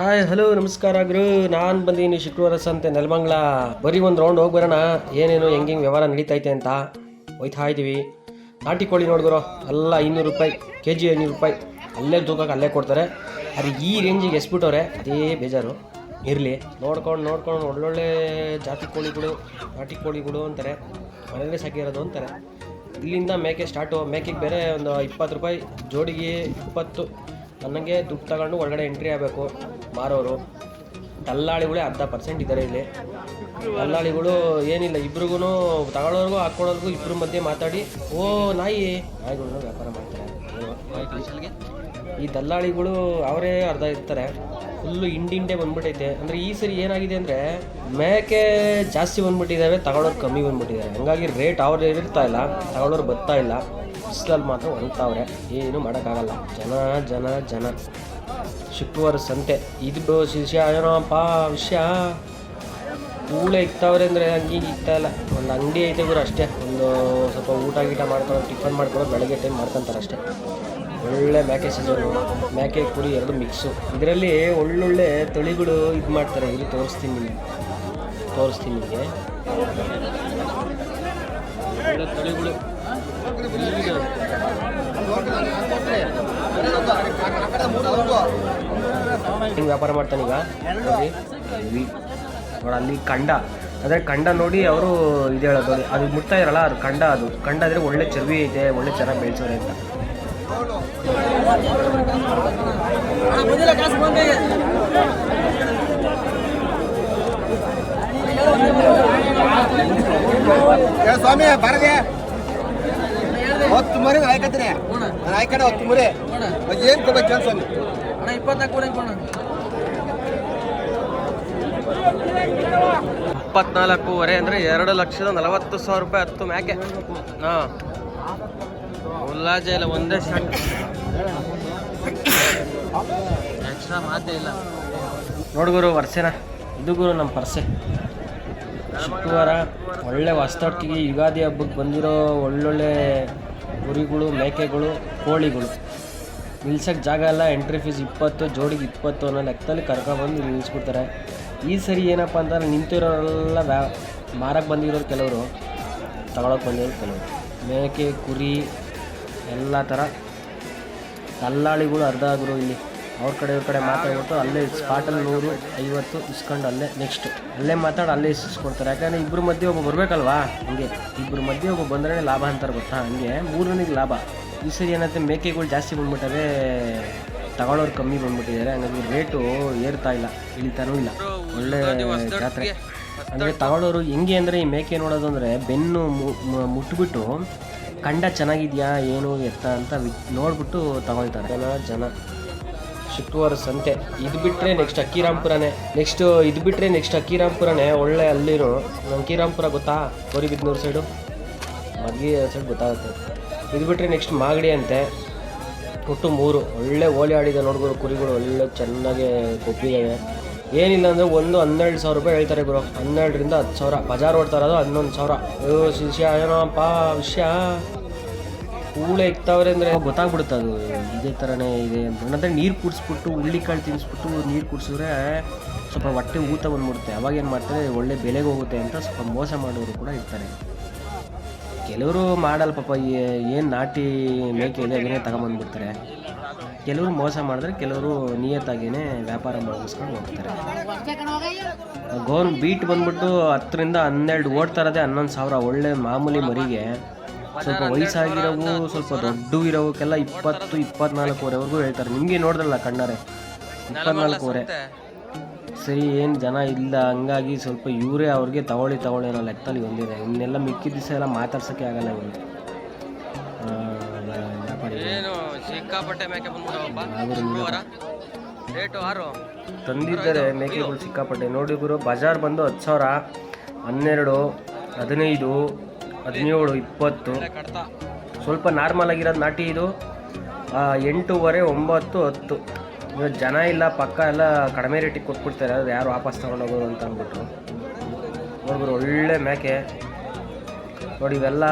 Hi hello ನಮಸ್ಕಾರ ಗುರು. ನಾನು ಬಂದೀನಿ ಶುಕ್ರವಾರ ಸಂತೆ ನೆಲಮಂಗ್ಲ. ಬರೀ ಒಂದು ರೌಂಡ್ ಹೋಗಿ ಬರೋಣ. ಏನೇನು ಹೆಂಗೆ ವ್ಯವಹಾರ ನಡೀತೈತೆ ಅಂತ ಹೋಯ್ತಾ ಇದ್ದೀವಿ ನಾಟಿ ಕೋಳಿ ನೋಡಿದ್ರು ಎಲ್ಲ ಐನೂರು ರೂಪಾಯಿ ಕೆ ಜಿ ಐನೂರು ರೂಪಾಯಿ. ಅಲ್ಲೇ ತೂಕಕ್ಕೆ ಅಲ್ಲೇ ಕೊಡ್ತಾರೆ. ಆದರೆ ಈ ರೇಂಜಿಗೆ ಎಸ್ಬಿಟ್ಟವ್ರೆ, ಅದೇ ಬೇಜಾರು. ಇರಲಿ. ನೋಡ್ಕೊಂಡು ನೋಡ್ಕೊಂಡು ಒಳ್ಳೊಳ್ಳೆ ಜಾತಿ ಕೋಳಿಗಳು, ನಾಟಿ ಕೋಳಿಗಳು ಅಂತಾರೆ. ಮನೆಯಲ್ಲೇ ಸಾಕಿರೋದು ಅಂತಾರೆ. ಇಲ್ಲಿಂದ ಮೇಕೆ ಸ್ಟಾರ್ಟು ಮೇಕೆಗೆ ಬೇರೆ ಒಂದು ಇಪ್ಪತ್ತು ರೂಪಾಯಿ, ಜೋಡಿಗೆ ಇಪ್ಪತ್ತು. ನನಗೆ ದುಡ್ಡು ತಗೊಂಡು ಒಳಗಡೆ ಎಂಟ್ರಿ ಆಗಬೇಕು ಮಾರೋರು. ದಲ್ಲಾಳಿಗಳೇ ಅರ್ಧ ಪರ್ಸೆಂಟ್ ಇದ್ದಾರೆ ಇಲ್ಲಿ. ದಲ್ಲಾಳಿಗಳು ಏನಿಲ್ಲ ಇಬ್ರಿಗೂ ತಗೊಳ್ಳೋರ್ಗು ಹಾಕ್ಕೊಳ್ಳೋರ್ಗು ಇಬ್ಬರ ಮಧ್ಯೆ ಮಾತಾಡಿ, ಓ, ನಾಯಿ. ನಾಯಿಗಳನ್ನ ವ್ಯಾಪಾರ ಮಾಡ್ತಾರೆ. ಈ ದಲ್ಲಾಳಿಗಳು ಅವರೇ ಅರ್ಧ ಇರ್ತಾರೆ. ಫುಲ್ಲು ಹಿಂಡಿಂಡೆ ಬಂದ್ಬಿಟ್ಟೈತೆ ಅಂದರೆ ಈ ಸರಿ ಏನಾಗಿದೆ ಅಂದರೆ ಮೇಕೆ ಜಾಸ್ತಿ ಬಂದ್ಬಿಟ್ಟಿದ್ದಾವೆ ತಗೊಳ್ಳೋರು ಕಮ್ಮಿ ಬಂದ್ಬಿಟ್ಟಿದ್ದಾರೆ ಹಂಗಾಗಿ ರೇಟ್ ಅವ್ರು ಇರ್ತಾ ಇಲ್ಲ ತಗೊಳ್ಳೋರು ಬರ್ತಾ ಇಲ್ಲ. ಬಿಸಿಲಲ್ಲಿ ಮಾತ್ರ ಒಣಗ್ತಾವ್ರೆ ಏನು ಮಾಡೋಕ್ಕಾಗಲ್ಲ. ಜನ ಜನ ಜನ. ಶುಕ್ರವಾರ ಸಂತೆ. ಇದು ಶಿಷ್ಯ, ಏನೋಪ್ಪ ವಿಷಯ? ಕೂಳೆ ಇಕ್ತಾವ್ರೆ ಅಂದರೆ ಹಂಗೆ ಇಕ್ತಾ ಇಲ್ಲ. ಒಂದು ಅಂಗಡಿ ಐತೆ ಗುರು ಅಷ್ಟೇ. ಒಂದು ಸ್ವಲ್ಪ ಊಟ ಗೀಟ ಮಾಡ್ಕೊಂಡು ಟಿಫನ್ ಮಾಡ್ಕೊಂಡು ಬೆಳಗ್ಗೆ ಟೈಮ್ ಮಾಡ್ಕೊತಾರೆ ಅಷ್ಟೇ ಒಳ್ಳೆ ಮೇಕೆ ಸೀಸನು ಮೇಕೆ ಪುಡಿ ಎರಡು ಮಿಕ್ಸು ಇದರಲ್ಲಿ ಒಳ್ಳೊಳ್ಳೆ ತಳಿಗಳು ಇದು ಮಾಡ್ತಾರೆ. ಇಲ್ಲಿ ತೋರಿಸ್ತೀನಿ ನಿಮಗೆ. ತೋರಿಸ್ತೀನಿ ನಿಮಗೆ. ಒಳ್ಳೆ ತಳಿಗಳು. ಇಲ್ಲಿದೆ. ಹಿಂಗೆ ವ್ಯಾಪಾರ ಮಾಡ್ತಾನೆ ಈಗ. ನೋಡಿ ಅಲ್ಲಿ ಕಂಡ. ಅಂದರೆ ಕಂಡ ನೋಡಿ ಅವರು ಇದು ಹೇಳೋದು. ಅದು ಮುಟ್ತಾ ಇರಲ್ಲ ಅದು ಕಂಡ ಅದು. ಕಂಡ ಅಂದರೆ ಒಳ್ಳೆ ಚರ್ವಿ ಇದೆ ಒಳ್ಳೆ ಚೆನ್ನಾಗಿ ಬೆಳೆಸೋರೆ ಅಂತ. ಸ್ವಾಮಿ ಬರದೆ. ಹತ್ತು ಮರಿ ಆಯ್ಕತ್ತೀನಿ ನಾನು ಆಯ್ಕಡೆ ಹತ್ತು ಮರಿ. ಏನ್ ಕೊಡ್ಬೇಕು ಕೇಳ ಸ್ವಾಮಿ. ಅಣ್ಣ ಇಪ್ಪತ್ನಾಲ್ಕು ಕೂಡ ಕೊಡೋಣ. ಇಪ್ಪತ್ನಾಲ್ಕೂವರೆ ಅಂದರೆ ಎರಡು ಲಕ್ಷದ ನಲವತ್ತು ಸಾವಿರ ರೂಪಾಯಿ ಹತ್ತು ಮ್ಯಾಕೆ. ಹಾಂ. ಉಲ್ಲಾಜ ಇಲ್ಲ ಒಂದೇ ಸಣ್ಣ ಎಕ್ಸ್ಟ್ರಾ ಮಾತೇ ಇಲ್ಲ. ನೋಡ್ಗುರು ವರ್ಷನ. ಇದು ಗುರು ನಮ್ಮ ಪರ್ಸೆ. ಶುಕ್ರವಾರ ಒಳ್ಳೆ ಹೊಸ್ತೊಟ್ಟಿಗೆ ಯುಗಾದಿ ಹಬ್ಬಕ್ಕೆ ಬಂದಿರೋ ಒಳ್ಳೊಳ್ಳೆ ಕುರಿಗಳು ಮೇಕೆಗಳು, ಕೋಳಿಗಳು. ನಿಲ್ಸೋಕ್ಕೆ ಜಾಗ ಎಲ್ಲ ಎಂಟ್ರಿ ಫೀಸ್ ಇಪ್ಪತ್ತು, ಜೋಡಿಗೆ ಇಪ್ಪತ್ತು ಅನ್ನೋ ಲೆಕ್ಕದಲ್ಲಿ ಕರ್ಕೊಬಂದು ಇಲ್ಲಿ ನಿಲ್ಲಿಸ್ಬಿಡ್ತಾರೆ. ಈ ಸರಿ ಏನಪ್ಪ ಅಂತಂದ್ರೆ ನಿಂತಿರೋರೆಲ್ಲ ವ್ಯಾ ಮಾರಕ್ಕೆ ಬಂದಿರೋರು ಕೆಲವರು ತಗೊಳಕ್ಕೆ ಬಂದಿರೋರು ಕೆಲವರು. ಮೇಕೆ, ಕುರಿ ಎಲ್ಲ ಥರ ದಲ್ಲಾಳಿಗಳು ಅರ್ಧ ಆದರು ಇಲ್ಲಿ. ಅವ್ರ ಕಡೆ ಇವ್ರ ಕಡೆ ಮಾತಾಡ್ಬಿಟ್ಟು ಅಲ್ಲೇ ಸ್ಪಾಟಲ್ಲಿ ನೂರು, ಐವತ್ತು ಇಸ್ಕೊಂಡು ಅಲ್ಲೇ ನೆಕ್ಸ್ಟ್ ಅಲ್ಲೇ ಮಾತಾಡಿ ಅಲ್ಲೇ ಇಸ್ಕೊಡ್ತಾರೆ. ಯಾಕಂದರೆ ಇಬ್ಬರು ಮಧ್ಯೆ ಒಬ್ಬ ಬರಬೇಕಲ್ವಾ? ಹಂಗೆ. ಇಬ್ಬರು ಮಧ್ಯೆ ಒಬ್ಬ ಬಂದ್ರೆ ಲಾಭ ಅಂತಾರೆ ಗೊತ್ತಾ? ಹಂಗೆ. ಮೂರನಿಗೆ ಲಾಭ. ಈ ಸರಿ ಏನಂತೆ ಮೇಕೆಗಳು ಜಾಸ್ತಿ ಬಂದ್ಬಿಟ್ಟವೆ, ತಗೊಳ್ಳೋರು ಕಮ್ಮಿ ಬಂದ್ಬಿಟ್ಟಿದ್ದಾರೆ. ಹಂಗಾಗಿ ರೇಟು ಏರ್ತಾ ಇಲ್ಲ, ಇಳಿತಾನೂ ಇಲ್ಲ. ಒಳ್ಳೆ ಜಾತ್ರೆ. ಅಂದರೆ ತಗೊಳ್ಳೋರು ಹೆಂಗೆ ಅಂದರೆ ಈ ಮೇಕೆ ನೋಡೋದು ಅಂದರೆ ಬೆನ್ನು ಮುಟ್ಬಿಟ್ಟು ಕಂಡ ಚೆನ್ನಾಗಿದೆಯಾ, ಏನು, ಎತ್ತ ಅಂತ ನೋಡ್ಬಿಟ್ಟು ತಗೊಳ್ತಾರೆ. ಜನ ಜನ. ಶುಕ್ರವಾರ ಸಂತೆ. ಇದು ಬಿಟ್ಟರೆ ನೆಕ್ಸ್ಟ್ ಅಕ್ಕಿರಾಮ್ಪುರನೇ. ನೆಕ್ಸ್ಟ್ ಇದು ಬಿಟ್ಟರೆ ನೆಕ್ಸ್ಟ್ ಅಕ್ಕಿರಾಮ್ಪುರನೇ. ಒಳ್ಳೆ ಅಲ್ಲಿರೋ. ನಮ್ಮ ಅಕ್ಕಿರಾಮ್ಪುರ ಗೊತ್ತಾ? ಕೋರಿಬಿದ್ನೂರು ಸೈಡು ಮಗ್ಗಿ ಸೈಡ್ ಗೊತ್ತಾಗುತ್ತೆ. ಇದು ಬಿಟ್ಟರೆ ನೆಕ್ಸ್ಟ್ ಮಾಗಡಿ ಅಂತೆ. ಒಟ್ಟು ಮೂರು. ಒಳ್ಳೆ ಓಲಿ ಆಡಿದೆ ನೋಡ್ಬೋದು ಕುರಿಗಳು ಒಳ್ಳೆ ಚೆನ್ನಾಗಿ ಕೊಬ್ಬಿದ್ದಾವೆ ಏನಿಲ್ಲ ಅಂದರೆ ಒಂದು ಹನ್ನೆರಡು ಸಾವಿರ ರೂಪಾಯಿ ಹೇಳ್ತಾರೆ ಗುರು. ಹನ್ನೆರಡರಿಂದ ಹತ್ತು ಸಾವಿರ. ಬಜಾರ್ ಓಡ್ತಾ ಇರೋದು ಹನ್ನೊಂದು ಸಾವಿರ. ಶಿಷ್ಯ, ಏನೋಪ್ಪ ವಿಷಯ? ಕೂಳೆ ಇಕ್ತಾವ್ರೆ ಅಂದರೆ ಗೊತ್ತಾಗ್ಬಿಡುತ್ತೆ ಅದು. ಇದೇ ಥರನೇ ಇದೆ ಅಂತ. ಅಂದರೆ ನೀರು ಕುಡಿಸ್ಬಿಟ್ಟು ಹುಳ್ಳಿಕಾಳು ತಿನ್ನಿಸ್ಬಿಟ್ಟು ನೀರು ಕುಡಿಸಿದ್ರೆ ಸ್ವಲ್ಪ ಹೊಟ್ಟೆ ಊತ ಬಂದ್ಬಿಡುತ್ತೆ. ಅವಾಗ ಏನು ಮಾಡ್ತಾರೆ, ಒಳ್ಳೆ ಬೆಲೆಗೆ ಹೋಗುತ್ತೆ ಅಂತ ಸ್ವಲ್ಪ ಮೋಸ ಮಾಡೋರು ಕೂಡ ಇರ್ತಾರೆ. ಕೆಲವರು ಮಾಡಲ್ಲ ಪಾಪ ಏನು ನಾಟಿ ಮೇಕೆ ಇದೆ ಅದನ್ನೇ ತಗೊಂಬಂದ್ಬಿಡ್ತಾರೆ. ಕೆಲವರು ಮೋಸ ಮಾಡಿದ್ರೆ ಕೆಲವರು ನಿಯತ್ತಾಗಿಯೇ ವ್ಯಾಪಾರ ಮಾಡಿಸ್ಕೊಂಡು ಹೋಗ್ತಾರೆ. ಗೋನ್ ಬೀಟ್ ಬಂದ್ಬಿಟ್ಟು ಹತ್ತರಿಂದ ಹನ್ನೆರಡು ಓಡ್ತಾ ಇರೋದೇ ಹನ್ನೊಂದು ಸಾವಿರ ಒಳ್ಳೆ ಮಾಮೂಲಿ ಮರಿಗೆ. ಸ್ವಲ್ಪ ವಯಸ್ಸಾಗಿರೋವು ಸ್ವಲ್ಪ ದೊಡ್ಡ ಇರೋವಕ್ಕೆಲ್ಲ ಇಪ್ಪತ್ತು ಇಪ್ಪತ್ನಾಲ್ಕುವರೆವರೆಗೂ ಹೇಳ್ತಾರೆ. ನಿಮಗೆ ನೋಡಿದ್ರಲ್ಲ ಕಣ್ಣಾರೆ? ಇಪ್ಪತ್ನಾಲ್ಕುವರೆ. ಸರಿ ಏನು ಜನ ಇಲ್ಲ. ಹಂಗಾಗಿ ಸ್ವಲ್ಪ ಇವರೇ ಅವ್ರಿಗೆ ತಗೊಳ್ಳಿ ತಗೊಳ್ಳಿ ಅನ್ನೋ ಲೆಕ್ಕದಲ್ಲಿ ಬಂದಿದೆ ಇನ್ನೆಲ್ಲ ಮಿಕ್ಕಿದ ದಿವಸ ಎಲ್ಲ ಮಾತಾಡ್ಸೋಕ್ಕೆ ಆಗಲ್ಲ ಇವನು ತಂದಿದ್ದಾರೆ ಮೇಕೆಗಳು ಸಿಕ್ಕಾಪಟ್ಟೆ. ನೋಡಿ ಗುರು ಬಜಾರ್ ಬಂದು ಹತ್ತು ಸಾವಿರ ಹನ್ನೆರಡು ಹದಿನೈದು ಹದಿನೇಳು, ಇಪ್ಪತ್ತು. ಸ್ವಲ್ಪ ನಾರ್ಮಲ್ ಆಗಿರೋದು ನಾಟಿ ಇದು. ಎಂಟೂವರೆ, ಒಂಬತ್ತು, ಹತ್ತು. ಜನ ಇಲ್ಲ, ಪಕ್ಕ ಎಲ್ಲ ಕಡಿಮೆ ರೇಟಿಗೆ ಕೊಟ್ಬಿಡ್ತಾರೆ. ಅದು ಯಾರು ವಾಪಸ್ ತೊಗೊಂಡೋಗೋದು ಅಂತ ಅಂದ್ಬಿಟ್ಟು ನೋಡಿದ್ರು ಒಳ್ಳೆ ಮೇಕೆ. ನೋಡಿ, ಇವೆಲ್ಲ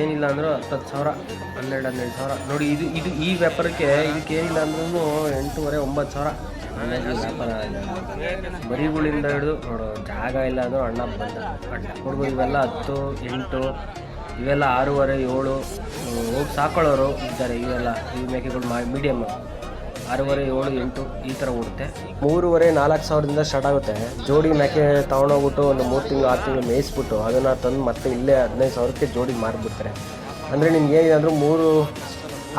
ಏನಿಲ್ಲ ಅಂದರೂ ಹತ್ತತ್ತು ಸಾವಿರ ಹನ್ನೆರಡು ಹನ್ನೆರಡು ಸಾವಿರ. ನೋಡಿ ಇದು ಇದು ಈ ವ್ಯಾಪಾರಕ್ಕೆ ಇದಕ್ಕೆ ಏನಿಲ್ಲ ಅಂದ್ರೂ ಎಂಟೂವರೆ ಒಂಬತ್ತು ಸಾವಿರ. ವ್ಯಾಪಾರ ಬರಿಗಳಿಂದ ಹಿಡಿದು ನೋಡು ಜಾಗ ಇಲ್ಲ ಅಂದರೂ ಅಣ್ಣ ಬಂದ. ನೋಡ್ಬೋದು ಇವೆಲ್ಲ ಹತ್ತು ಎಂಟು ಇವೆಲ್ಲ ಆರೂವರೆ ಏಳು. ಹೋಗಿ ಸಾಕೊಳ್ಳೋರು ಇದ್ದಾರೆ ಇವೆಲ್ಲ ಈ ಮೇಕೆಗಳು ಮಾ ಮೀಡಿಯಮ್ ಆರೂವರೆ, ಏಳು, ಎಂಟು ಈ ಥರ ಓಡುತ್ತೆ. ಮೂರುವರೆ, ನಾಲ್ಕು ಸಾವಿರದಿಂದ ಸ್ಟಾರ್ಟ್ ಆಗುತ್ತೆ. ಜೋಡಿ ಮೇಕೆ ತೊಗೊಂಡೋಗ್ಬಿಟ್ಟು ಒಂದು ಮೂರು ತಿಂಗಳು, ಆರು ತಿಂಗಳು ಮೇಯಿಸ್ಬಿಟ್ಟು ಅದನ್ನು ತಂದು ಮತ್ತೆ ಇಲ್ಲೇ ಹದಿನೈದು ಸಾವಿರಕ್ಕೆ ಜೋಡಿ ಮಾರಿಬಿಡ್ತಾರೆ. ಅಂದರೆ ನಿಮ್ಗೆ ಏನಿದೆ ಮೂರು,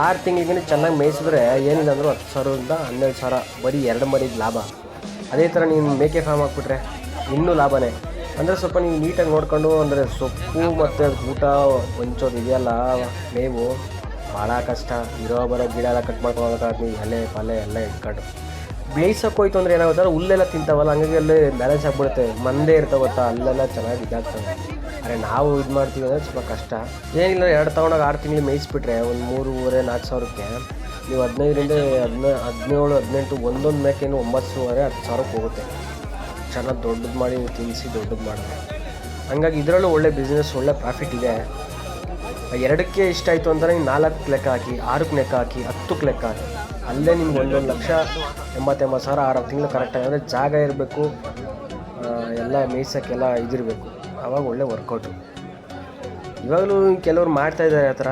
ಆರು ತಿಂಗಳಿಗೆ ಚೆನ್ನಾಗಿ ಮೇಯಿಸಿದ್ರೆ ಏನಿದೆ ಅಂದರೂ ಹತ್ತು ಸಾವಿರದಿಂದ ಹನ್ನೆರಡು ಸಾವಿರ ಬರೀ ಎರಡು ಮರಿದು ಲಾಭ. ಅದೇ ಥರ ನೀನು ಮೇಕೆ ಫಾರ್ಮ್ ಹಾಕ್ಬಿಟ್ರೆ ಇನ್ನೂ ಲಾಭನೇ. ಅಂದರೆ ಸ್ವಲ್ಪ ನೀವು ನೀಟಾಗಿ ನೋಡ್ಕೊಂಡು, ಅಂದರೆ ಸೊಪ್ಪು ಮತ್ತು ಊಟ ಹೊಂಚೋದು ಇದೆಯಲ್ಲ, ಮೇವು ಭಾಳ ಕಷ್ಟ, ಇರೋ ಬರೋ ಗಿಡ ಎಲ್ಲ ಕಟ್ ಮಾಡ್ಕೊಳಕ್ಕೆ ನೀವು ಎಲೆ ಪಲೆ ಎಲ್ಲ ಇಟ್ಕೊಂಡು. ಬೇಯಿಸೋಕೆ ಹೋಯ್ತು ಅಂದರೆ ಏನಾಗುತ್ತೆ ಹುಲ್ಲೆಲ್ಲ ತಿಂತಾವಲ್ಲ, ಹಂಗಾಗಿ ಅಲ್ಲಿ ಬ್ಯಾಲೆನ್ಸ್ ಆಗ್ಬಿಡುತ್ತೆ. ಮಂದೇ ಇರ್ತಾವೆ ಗೊತ್ತಾ? ಅಲ್ಲೆಲ್ಲ ಚೆನ್ನಾಗಿ ಇದಾಗ್ತವೆ. ಅರೆ ನಾವು ಇದು ಮಾಡ್ತೀವಿ ಅಂದರೆ ಸ್ವಲ್ಪ ಕಷ್ಟ. ಏನಿಲ್ಲ ಎರಡು ತೊಗೊಂಡಾಗ ಆರು ತಿಂಗಳು ಮೇಯಿಸ್ಬಿಟ್ರೆ ಒಂದು ಮೂರುವರೆ, ನಾಲ್ಕು ಸಾವಿರಕ್ಕೆ ನೀವು ಹದಿನೈದರಿಂದ ಹದಿನ, ಹದಿನೇಳು, ಹದಿನೆಂಟು ಒಂದೊಂದು ಮೇಕೆನೂ ಒಂಬತ್ತುವರೆ, ಹತ್ತು ಸಾವಿರಕ್ಕೆ ಹೋಗುತ್ತೆ. ಚೆನ್ನಾಗಿ ದೊಡ್ಡದು ಮಾಡಿ ತಿನ್ನಿಸಿ ದೊಡ್ಡದು ಮಾಡೋದು. ಹಂಗಾಗಿ ಇದರಲ್ಲೂ ಒಳ್ಳೆ ಬಿಸ್ನೆಸ್ ಒಳ್ಳೆ ಪ್ರಾಫಿಟ್ ಇದೆ. ಎರಡಕ್ಕೆ ಇಷ್ಟ ಆಯಿತು ಅಂದರೆ ನೀವು ನಾಲ್ಕು ಲೆಕ್ಕ ಹಾಕಿ, ಆರಕ್ಕೆ ಲೆಕ್ಕ ಹಾಕಿ, ಹತ್ತಕ್ಕೆ ಲೆಕ್ಕ ಹಾಕಿ. ಅಲ್ಲೇ ನಿಮ್ಗೆ ಒಂದೊಂದು ಲಕ್ಷ ಎಂಬತ್ತೆಂಬತ್ತು ಸಾವಿರ ಆರು ತಿಂಗಳು ಕರೆಕ್ಟಾಗಿ ಅಂದರೆ ಜಾಗ ಇರಬೇಕು ಎಲ್ಲ ಮೇಯ್ಸೋಕ್ಕೆಲ್ಲ ಇದಿರಬೇಕು. ಆವಾಗ ಒಳ್ಳೆ ವರ್ಕೌಟು ಇವಾಗಲೂ ಕೆಲವರು ಮಾಡ್ತಾಯಿದ್ದಾರೆ ಆ ಥರ.